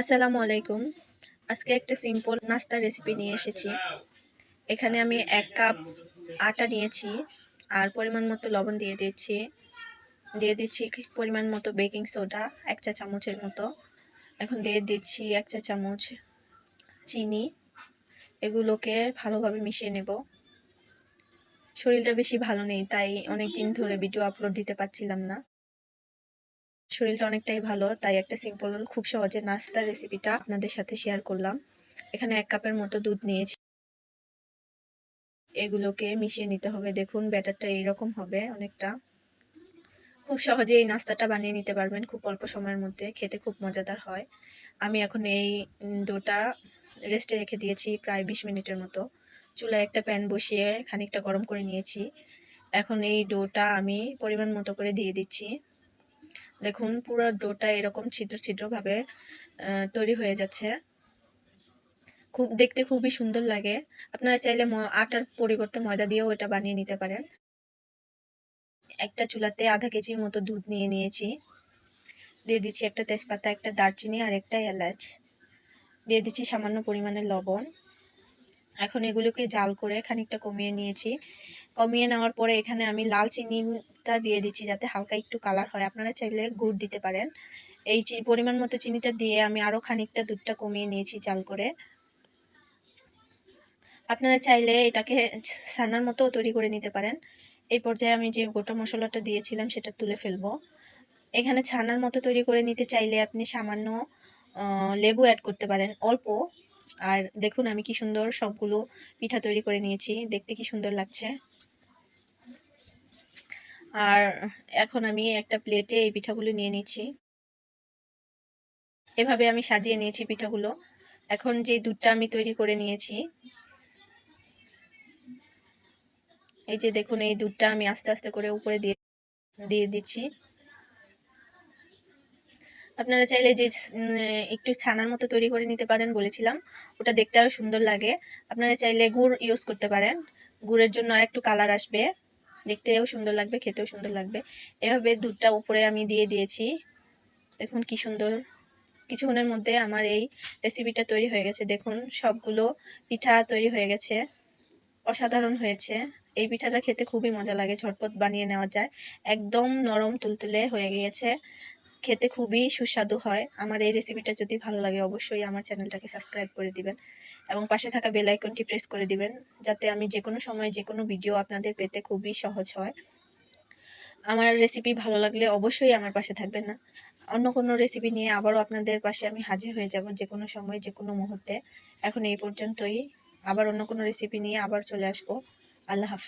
আসসালামু আলাইকুম। আজকে একটা সিম্পল নাস্তার রেসিপি নিয়ে এসেছি। এখানে আমি এক কাপ আটা নিয়েছি, আর পরিমাণ মতো লবণ দিয়ে দিচ্ছি দিয়ে দিচ্ছি পরিমাণ মতো বেকিং সোডা এক চা চামচের মতো। এখন দিয়ে দিচ্ছি এক চা চামচ চিনি। এগুলোকে ভালোভাবে মিশিয়ে নেব। শরীরটা বেশি ভালো নেই, তাই অনেক দিন ধরে ভিডিও আপলোড দিতে পারছিলাম না। শরীরটা অনেকটাই ভালো, তাই একটা সিম্পল খুব সহজে নাস্তার রেসিপিটা আপনাদের সাথে শেয়ার করলাম। এখানে এক কাপের মতো দুধ নিয়েছি। এগুলোকে মিশিয়ে নিতে হবে। দেখুন ব্যাটারটা এইরকম হবে অনেকটা। খুব সহজে এই নাস্তাটা বানিয়ে নিতে পারবেন খুব অল্প সময়ের মধ্যে, খেতে খুব মজাদার হয়। আমি এখন এই ডোটা রেস্টে রেখে দিয়েছি প্রায় বিশ মিনিটের মতো। চুলায় একটা প্যান বসিয়ে খানিকটা গরম করে নিয়েছি। এখন এই ডোটা আমি পরিমাণ মতো করে দিয়ে দিচ্ছি। দেখুন, পুরো ডোটা এরকম ছিদ্র ছিদ্রভাবে তৈরি হয়ে যাচ্ছে। খুব, দেখতে খুবই সুন্দর লাগে। আপনারা চাইলে আটার পরিবর্তে ময়দা দিয়েও এটা বানিয়ে নিতে পারেন। একটা চুলাতে আধা কেজির মতো দুধ নিয়ে নিয়েছি। দিয়ে দিচ্ছি একটা তেজপাতা, একটা দারচিনি আর একটা এলাচ। দিয়ে দিচ্ছি সামান্য পরিমাণে লবণ। এখন এগুলোকে জাল করে খানিকটা কমিয়ে নিয়েছি। কমিয়ে নেওয়ার পরে এখানে আমি লাল চিনিটা দিয়ে দিচ্ছি যাতে হালকা একটু কালার হয়। আপনারা চাইলে গুড় দিতে পারেন। এই পরিমাণ মতো চিনিটা দিয়ে আমি আরও খানিকটা দুধটা কমিয়ে নিয়েছি জাল করে। আপনারা চাইলে এটাকে ছানার মতো তৈরি করে নিতে পারেন। এই পর্যায়ে আমি যে গোটা মশলাটা দিয়েছিলাম সেটা তুলে ফেলব। এখানে ছানার মতো তৈরি করে নিতে চাইলে আপনি সামান্য লেবু অ্যাড করতে পারেন। অল্প আর দেখুন, আমি কি সুন্দর সবগুলো পিঠা তৈরি করে নিয়েছি। দেখতে কি সুন্দর লাগছে। আর এখন আমি একটা প্লেটে এই পিঠাগুলো নিয়ে নিচ্ছি। এভাবে আমি সাজিয়ে নিয়েছি পিঠাগুলো। এখন যে দুধটা আমি তৈরি করে নিয়েছি, এই যে দেখুন, এই দুধটা আমি আস্তে আস্তে করে উপরে দিয়ে দিয়ে দিচ্ছি। আপনারা চাইলে যে একটু ছানার মতো তৈরি করে নিতে পারেন বলেছিলাম। ওটা দেখতে আরও সুন্দর লাগে। আপনারা চাইলে গুড় ইউজ করতে পারেন। গুড়ের জন্য আর একটু কালার আসবে। দেখতেও সুন্দর লাগবে, খেতেও সুন্দর লাগবে। এভাবে দুধটা উপরে আমি দিয়ে দিয়েছি। দেখুন কি সুন্দর। কিছুক্ষণের মধ্যে আমার এই রেসিপিটা তৈরি হয়ে গেছে। দেখুন, সবগুলো পিঠা তৈরি হয়ে গেছে। অসাধারণ হয়েছে। এই পিঠাটা খেতে খুবই মজা লাগে। ঝটপট বানিয়ে নেওয়া যায়। একদম নরম, তুলতুলে হয়ে গিয়েছে। খেতে খুবই সুস্বাদু হয়। আমার এই রেসিপিটা যদি ভালো লাগে, অবশ্যই আমার চ্যানেলটাকে সাবস্ক্রাইব করে দিবেন এবং পাশে থাকা বেল আইকনটি প্রেস করে দিবেন, যাতে আমি যে কোনো সময় যে কোনো ভিডিও আপনাদের পেতে খুবই সহজ হয়। আমার রেসিপি ভালো লাগলে অবশ্যই আমার পাশে থাকবেন না। অন্য কোনো রেসিপি নিয়ে আবারও আপনাদের পাশে আমি হাজির হয়ে যাব যে কোনো সময় যে কোনো মুহূর্তে। এখন এই পর্যন্তই। আবার অন্য কোনো রেসিপি নিয়ে আবার চলে আসব। আল্লাহ হাফিজ।